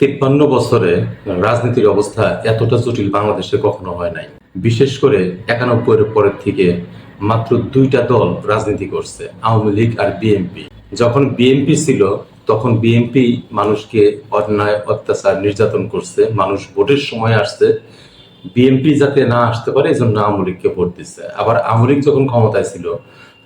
তিপ্পান্ন বছরে রাজনীতির অবস্থা এতটা জটিল বাংলাদেশে কখনো হয় নাই। বিশেষ করে একানব্বই পরের থেকে মাত্র দুইটা দল রাজনীতি করছে আওয়ামী লীগ আর বিএনপি। যখন বিএনপি ছিল তখন বিএনপি মানুষকে অন্যায় অত্যাচার নির্যাতন করছে মানুষ ভোটের সময় আসছে। বিএনপি যাতে না আসতে পারে এই জন্য আওয়ামী লীগকে ভোট দিচ্ছে। আবার আওয়ামী লীগ যখন ক্ষমতায় ছিল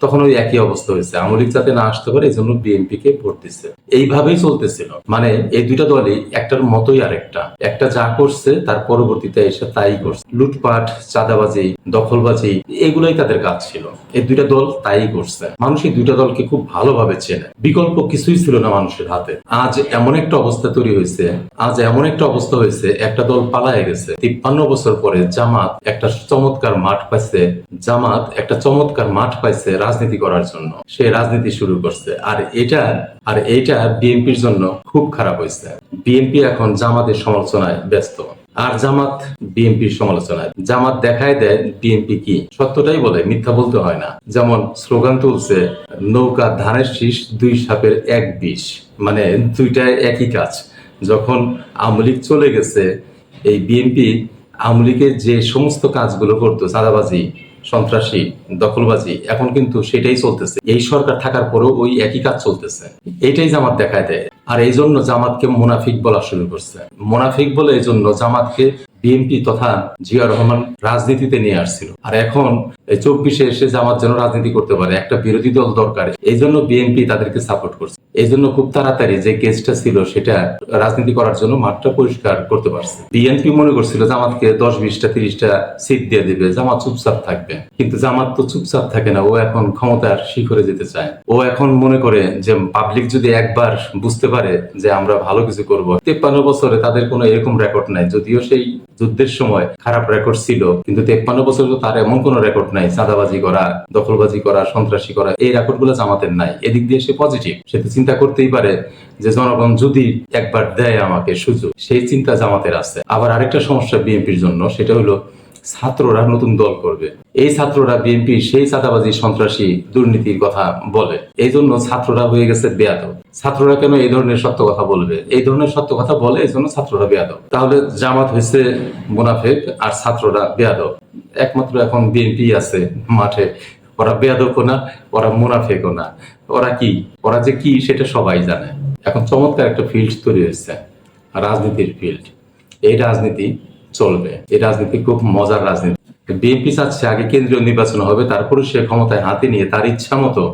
তখন ওই একই অবস্থা হয়েছে। আওয়ামী লীগ যাতে না আসতে পারে এই জন্য বিএনপি কে ভোট দিচ্ছে। এইভাবেই চলতেছিল। মানে এই দুইটা দলই একটার মতোই আরেকটা। একটা যা করছে, তার পরবর্তীতে এসে তাই করছে। লুটপাট, চাঁদাবাজি, দখলবাজি, এগুলোই তাদের কাজ ছিল। এই দুইটা দল তাই করছে। মানুষ এই দুইটা দলকে খুব ভালোভাবে চেনে। বিকল্প কিছুই ছিল না মানুষের হাতে। আজ এমন একটা অবস্থা তৈরি হয়েছে, আজ এমন একটা অবস্থা হয়েছে, একটা দল পালায় গেছে। তিপ্পান্ন বছর পরে জামাত একটা চমৎকার মাঠ পাইছে। জামাত একটা চমৎকার মাঠ পাইছে। রাজনীতি করার জন্য। সে রাজনীতি শুরু করছে। আর এটা, আর এইটা বিএনপির জন্য খুব খারাপ হয়েছে। বিএনপি এখন জামাতের সমালোচনায় ব্যস্ত। আর জামাত বিএনপির সমালোচনায়। জামাত দেখায় দেয় বিএনপি কি। সত্যটাই বলে, মিথ্যা বলতে হয় না। যেমন স্লোগান তুলছে, নৌকা ধানের শীষ দুই সাপের এক বিষ। মানে দুইটাই একই কাজ। যখন আমলিক চলে গেছে, এই বিএনপি আওয়ামী লীগের যে সমস্ত কাজগুলো করতো, চাঁদাবাজি সন্ত্রাসী, দখলবাজি, এখন কিন্তু সেটাই চলতেছে। এই সরকার থাকার পরেও ওই একই কাজ চলতেছে। এইটাই জামাত দেখায় দেয়। আর এই জন্য জামাতকে মোনাফিক বলা শুরু করছে। মোনাফিক বলে এই জন্য জামাতকে বিএনপি তথা জিয়া রহমান রাজনীতিতে নিয়ে আসছিল। আর এখন চব্বিশে এসে জামাত যেন রাজনীতি করতে পারে, একটা বিরোধী দল দরকার। এই জন্য বিএনপি তাদেরকে সাপোর্ট করছে। এই জন্য খুব তাড়াতাড়ি যে কেসটা ছিল, সেটা রাজনীতি করার জন্য মাঠটা পরিষ্কার করতে পারছে। বিএনপি মনে করছিল জামাতকে দশ বিশটা তিরিশটা সিট দিয়ে দিবে, জামাত চুপচাপ থাকবে। কিন্তু জামাত তো চুপচাপ থাকে না, ও এখন ক্ষমতার শিখরে যেতে চায়। ও এখন মনে করে যে পাবলিক যদি একবার বুঝতে পারে যে আমরা ভালো কিছু করব, তেপ্পান্ন বছরে তাদের কোনো এরকম রেকর্ড নাই, যদিও সেই যুদ্ধের সময় খারাপ রেকর্ড ছিল, কিন্তু তেপ্পান্ন বছর তো তার এমন কোনো রেকর্ড নাই, চাঁদাবাজি করা, দখলবাজি করা, সন্ত্রাসী করা, এই রেকর্ডগুলো জামাতের নাই। এদিক দিয়ে সে পজিটিভ সে তো চিন্তা করতেই পারে যে জনগণ যদি একবার দেয় আমাকে সুযোগ, সেই চিন্তা জামাতের আছে। আবার আরেকটা সমস্যা বিএনপির জন্য, সেটা হলো ছাত্ররা নতুন দল করবে। এই ছাত্ররা বিএনপি সেই চাঁদাবাজি সন্ত্রাসী দুর্নীতির কথা বলে। এই জন্য ছাত্ররা হয়ে গেছে বেয়াদ ছাত্ররা কেন এই ধরনের সত্য কথা বলবে? এই ধরনের সত্য কথা বলে এই জন্য ছাত্ররা বেয়াদ তাহলে জামাত হয়েছে মুনাফেক আর ছাত্ররা বেয়াদ একমাত্র এখন বিএনপি আছে মাঠে। ওরা বেয়াদকও না, ওরা মুনাফেকও না। ওরা কি? ওরা যে কি সেটা সবাই জানে। এখন চমৎকার একটা ফিল্ড তৈরি হয়েছে, রাজনীতির ফিল্ড। এই রাজনীতি চলবে। এই রাজনীতি খুব মজার রাজনীতি। বিএনপি চাচ্ছে আগে কেন্দ্রীয় নির্বাচন হবে তারপরে সে ক্ষমতায় হাতে নিয়ে তার ইচ্ছা মতো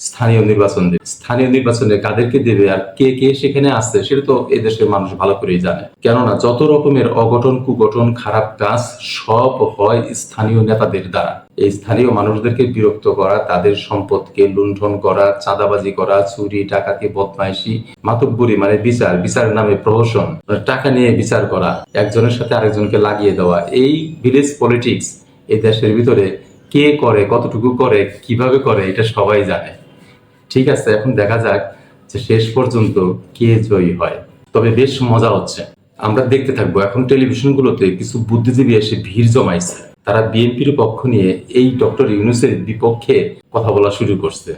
স্থানীয় নির্বাচন দেবে। স্থানীয় নির্বাচনে কাদেরকে দেবে আর কে কে সেখানে আসছে, সেটা তো এদেশের মানুষ ভালো করেই জানে। কেননা যত রকমের অঘটন কুগঠন খারাপ কাজ সব হয় স্থানীয় নেতাদের দ্বারা। এই স্থানীয় মানুষদেরকে বিরক্ত করা, তাদের সম্পদকে লুণ্ঠন করা, চাঁদাবাজি করা, চুরি, ডাকাতি, বদমাইশি, মাতব্বরি মানে বিচার বিচারের নামে প্রহসন মানে টাকা নিয়ে বিচার করা, একজনের সাথে আরেকজনকে লাগিয়ে দেওয়া। এই ভিলেজ পলিটিক্স এই দেশের ভিতরে কে করে, কতটুকু করে, কীভাবে করে, এটা সবাই জানে। ঠিক আছে, এখন দেখা যাক যে শেষ পর্যন্ত কে জয়ী হয়। তবে বেশ মজা হচ্ছে। আমরা দেখতে থাকব, এখন টেলিভিশনগুলোতে কিছু বুদ্ধিজীবী এসে ভিড় জমাইছে। তারা বিএনপির পক্ষ নিয়ে এই ডক্টর ইউনুসের বিপক্ষে কথা বলা শুরু করছে।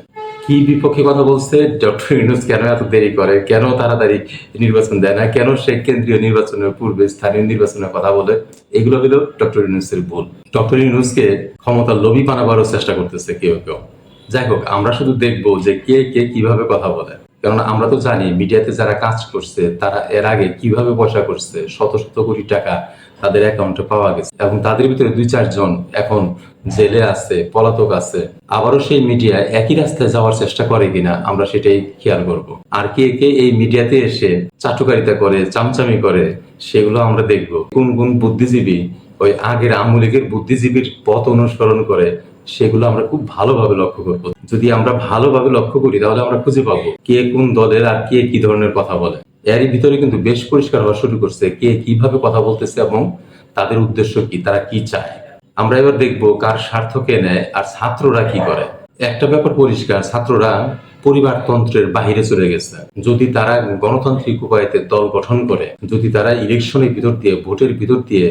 কি বিপক্ষে কথা বলছে? ডক্টর ইউনুস কেন এত দেরি করে? কেন তাড়াতাড়ি নির্বাচন দেয় না? কেন সে কেন্দ্রীয় নির্বাচনের পূর্বে স্থানীয় নির্বাচনের কথা বলে? এগুলো হলো ডক্টর ইউনুসের ভুল। ডক্টর ইউনুসকে ক্ষমতার লোভী বানাবারও চেষ্টা করতেছে কেউ কেউ। যাই হোক, আমরা শুধু দেখব যে কে কে কীভাবে কথা বলে। কারণ আমরা তো জানি, মিডিয়াতে যারা কাজ করছে, তারা এর আগে কীভাবে পয়সা করছে, শত শত কোটি টাকা তাদের অ্যাকাউন্টে পাওয়া গেছে। এবং তাদের ভিতরে দুই চারজন এখন জেলে আছে, পলাতক আছে। আবারও সেই মিডিয়া একই রাস্তায় যাওয়ার চেষ্টা করে কিনা আমরা সেটাই খেয়াল করব। আর কে কে এই মিডিয়াতে এসে চাটুকারিতা করে, চামচামি করে, সেগুলো আমরা দেখব। কোন কোন বুদ্ধিজীবী ওই আগের আমলিগের বুদ্ধিজীবীর পথ অনুসরণ করে সেগুলো আমরা খুব ভালোভাবে লক্ষ্য করব। যদি আমরা ভালোভাবে লক্ষ্য করি, তাহলে আমরা খুঁজে পাবো কে কোন দলের আর কে কি ধরনের কথা বলে। এরই ভিতরে কিন্তু বেশ পরিষ্কার হওয়া শুরু করছে কে কীভাবে কথা বলতেছে এবং তাদের উদ্দেশ্য কি, তারা কি চায়। আমরা এবার দেখব কার স্বার্থ কে নেয় আর ছাত্ররা কি করে। একটা ব্যাপার পরিষ্কার, ছাত্ররা পরিবারতন্ত্রের বাহিরে চলে গেছে। যদি তারা গণতান্ত্রিক উপায়তে দল গঠন করে, যদি তারা ইলেকশনের ভিতর দিয়ে, ভোটের ভিতর দিয়ে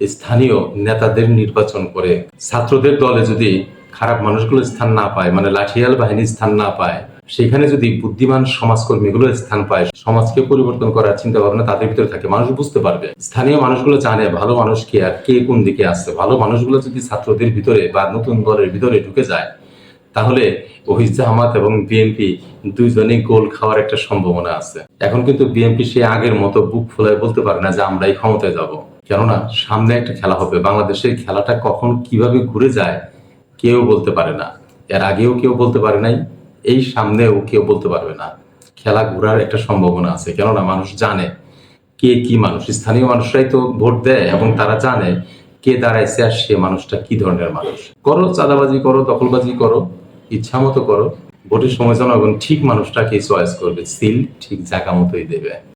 স্থানীয় নেতাদের নির্বাচন করে ছাত্রদের দলে যদি খারাপ মানুষগুলো স্থান না পায় মানে লাঠিয়াল বাহিনী স্থান না পায়, সেখানে যদি বুদ্ধিমান সমাজকর্মীগুলো স্থান পায়, সমাজকে পরিবর্তন করার চিন্তা ভাবনা তাদের ভিতরে থাকে, মানুষ বুঝতে পারবে। স্থানীয় মানুষগুলো জানে ভালো মানুষ কে আর কে কোন দিকে আছে ভালো মানুষগুলো যদি ছাত্রদের ভিতরে বা নতুন দলের ভিতরে ঢুকে যায়, তাহলে ওই জামাত এবং বিএনপি দুইজনেই গোল খাওয়ার একটা সম্ভাবনা আছে। এখন কিন্তু বিএনপি সে আগের মতো বুক ফুলায় বলতে পারে না যে আমরাই ক্ষমতায় যাব। কেননা সামনে একটা খেলা হবে। বাংলাদেশের খেলাটা কখন কীভাবে ঘুরে যায় কেউ বলতে পারে না। এর আগেও কেউ বলতে পারে নাই, এই সামনেও কেউ বলতে পারবে না। খেলা ঘোরার একটা সম্ভাবনা আছে, কেননা মানুষ জানে কে কি মানুষ। স্থানীয় মানুষরাই তো ভোট দেয় এবং তারা জানে কে দাঁড়াইছে আর সে মানুষটা কি ধরনের মানুষ। করো, চাঁদাবাজি করো, দখলবাজি করো ইচ্ছা মতো করো। ভোটের সময় জনগণ ঠিক মানুষটাকে চয়েস করবে। সিল ঠিক জায়গা মতোই দেবে।